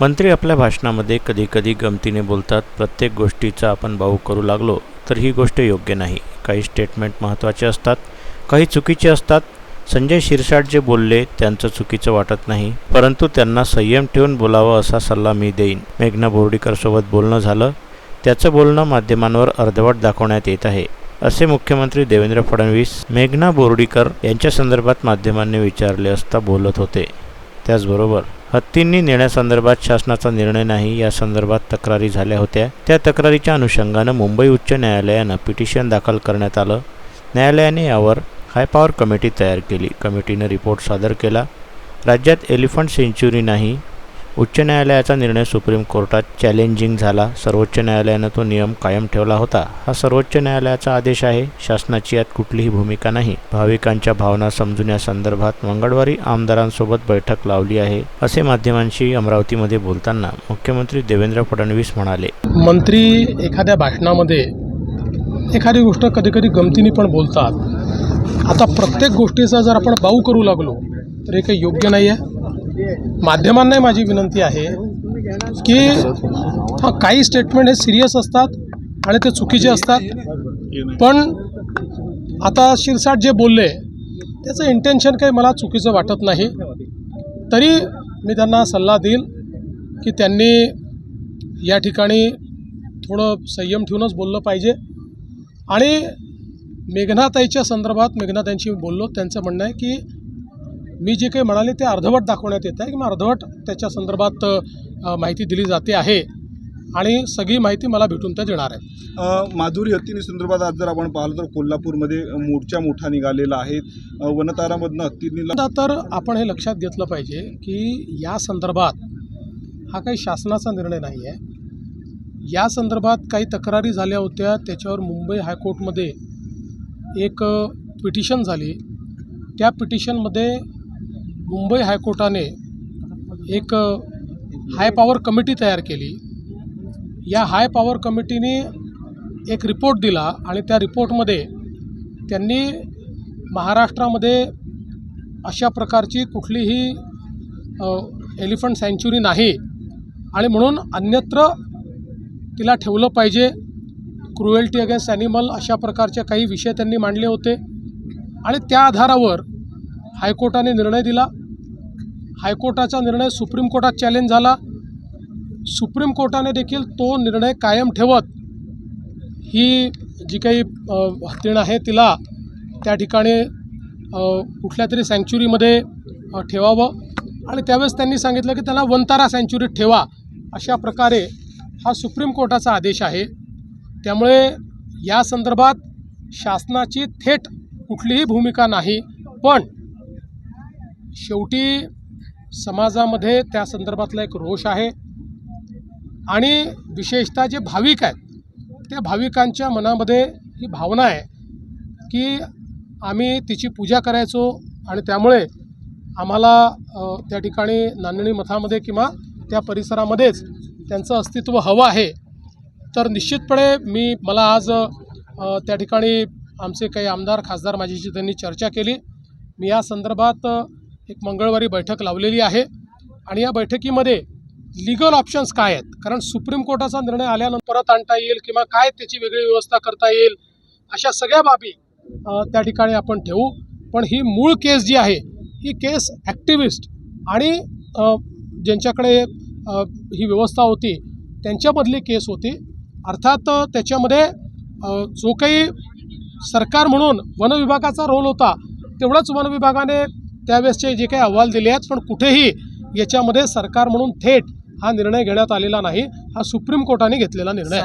मंत्री आपल्या भाषणामध्ये कधीकधी गमतीने बोलतात प्रत्येक गोष्टीचा आपण भाऊ करू लागलो तर ही गोष्ट योग्य नाही. काही स्टेटमेंट महत्त्वाचे असतात काही चुकीचे असतात. संजय शिरसाट जे बोलले त्यांचं चुकीचं वाटत नाही परंतु त्यांना संयम ठेवून बोलावं असा सल्ला मी देईन. मेघना बोर्डीकरसोबत बोलणं झालं. त्याचं बोलणं माध्यमांवर अर्धवट दाखवण्यात येत आहे. असे मुख्यमंत्री देवेंद्र फडणवीस मेघना बोर्डीकर यांच्या संदर्भात माध्यमांनी विचारले असता बोलत होते. त्याचबरोबर हत्तींनी नेण्यासंदर्भात शासनाचा निर्णय नाही या संदर्भात तक्रारी झाल्या होत्या. त्या तक्रारीच्या अनुषंगानं मुंबई उच्च न्यायालयानं पिटिशन दाखल करण्यात आलं. न्यायालयाने यावर हायपॉवर कमिटी तयार केली. कमिटीनं रिपोर्ट सादर केला. राज्यात एलिफंट सेंच्युरी नाही उच्च न्यायालयाचा निर्णय सुप्रीम कोर्टात चॅलेंजिंग झाला. सर्वोच्च न्यायालयानं तो नियम कायम ठेवला होता. हा सर्वोच्च न्यायालयाचा आदेश आहे. शासनाची यात कुठलीही भूमिका नाही. भाविकांच्या भावना समजून या संदर्भात मंगळवारी आमदारांसोबत बैठक लावली आहे असे माध्यमांशी अमरावतीमध्ये बोलताना मुख्यमंत्री देवेंद्र फडणवीस म्हणाले. मंत्री एखाद्या भाषणामध्ये एखादी गोष्ट कधी कधी गमतीने पण बोलतात. आता प्रत्येक गोष्टीचा जर आपण बाऊ करू लागलो तर हे काही योग्य नाही आहे माध्यमांनाही माझी विनंती आहे की हा काही स्टेटमेंट हे सिरियस असतात आणि ते चुकीचे असतात. पण आता शिरसाट जे बोलले त्याचं इंटेन्शन काही मला चुकीचं वाटत नाही. तरी मी त्यांना सल्ला देईल की त्यांनी या ठिकाणी थोडं संयम ठेवूनच बोललं पाहिजे. आणि मेघनाताईच्या संदर्भात मेघनाताईंशी बोललो त्यांचं म्हणणं आहे की मी जे काही म्हणाले ते अर्धवट दाखवण्यात येत आहे. की मग अर्धवट त्याच्या संदर्भात माहिती दिली जाते आहे आणि सगळी माहिती मला भेटून त्या देणार आहे. माधुरी हत्तीनी संदर्भात आज जर आपण पाहिलं तर कोल्हापूरमध्ये मोर्चा मोठा निघालेला आहे. वनतारामधनं हत्तींनी आता तर आपण हे लक्षात घेतलं पाहिजे की या संदर्भात हा काही शासनाचा निर्णय नाही आहे. या संदर्भात काही तक्रारी झाल्या होत्या. त्याच्यावर मुंबई हायकोर्टमध्ये एक पिटिशन झाली. त्या पिटिशनमध्ये मुंबई हायकोर्टाने एक हाय पॉवर कमिटी तयार केली. या हाय पॉवर कमिटीने एक रिपोर्ट दिला आणि त्या रिपोर्टमध्ये त्यांनी महाराष्ट्रामध्ये अशा प्रकारची कुठलीही एलिफंट सँच्युरी नाही आणि म्हणून अन्यत्र तिला ठेवलं पाहिजे. क्रुएल्टी अगेन्स्ट ॲनिमल अशा प्रकारचे काही विषय त्यांनी मांडले होते. आणि त्या आधारावर हायकोर्टाने निर्णय दिला. हायकोर्टाचा निर्णय सुप्रीम कोर्टात चॅलेंज झाला. सुप्रीम कोर्टाने देखील तो निर्णय कायम ठेवत. ही जी काही हत्तीण आहे तिला त्या ठिकाणी कुठल्या तरी सँच्युरीमध्ये ठेवावं. आणि त्यावेळेस त्यांनी सांगितलं की त्याला वंतारा सँच्युरीत ठेवा अशा प्रकारे हा सुप्रीम कोर्टाचा आदेश आहे. त्यामुळे या संदर्भात शासनाची थेट कुठलीही भूमिका नाही. पण शेवटी समाजामध्ये त्या संदर्भातला एक रोष आहे. आणि विशेषतः जे भाविक आहेत त्या भाविकांच्या मनामध्ये ही भावना आहे की आम्ही तिची पूजा करायचो आणि त्यामुळे आम्हाला त्या ठिकाणी नांदणी मठामध्ये किंवा त्या परिसरामध्येच त्यांचं अस्तित्व हवं आहे. तर निश्चितपणे मी मला आज त्या ठिकाणी आमचे काही आमदार खासदार माझ्याशी त्यांनी चर्चा केली. मी या संदर्भात एक मंगळवारी बैठक लावलेली आहे. आणि या बैठकीमध्ये लिगल ऑप्शन्स काय आहेत? कारण सुप्रीम कोर्टाचा निर्णय आल्यानंतर परत आणता येईल किंवा काय त्याची वेगळी व्यवस्था करता येईल अशा सगळ्या बाबी त्या ठिकाणी आपण ठेवू. पण ही मूळ केस जी आहे ही केस ॲक्टिव्हिस्ट आणि ज्यांच्याकडे ही व्यवस्था होती त्यांच्यामधली केस होती. अर्थात त्याच्यामध्ये जो काही सरकार म्हणून वन विभागाचा रोल होता तेवढंच वन विभागाने त्यावेळेसचे जे काही अहवाल दिले आहेत पण कुठेही याच्यामध्ये सरकार म्हणून थेट हा निर्णय घेण्यात आलेला नाही. हा सुप्रीम कोर्टाने घेतलेला निर्णय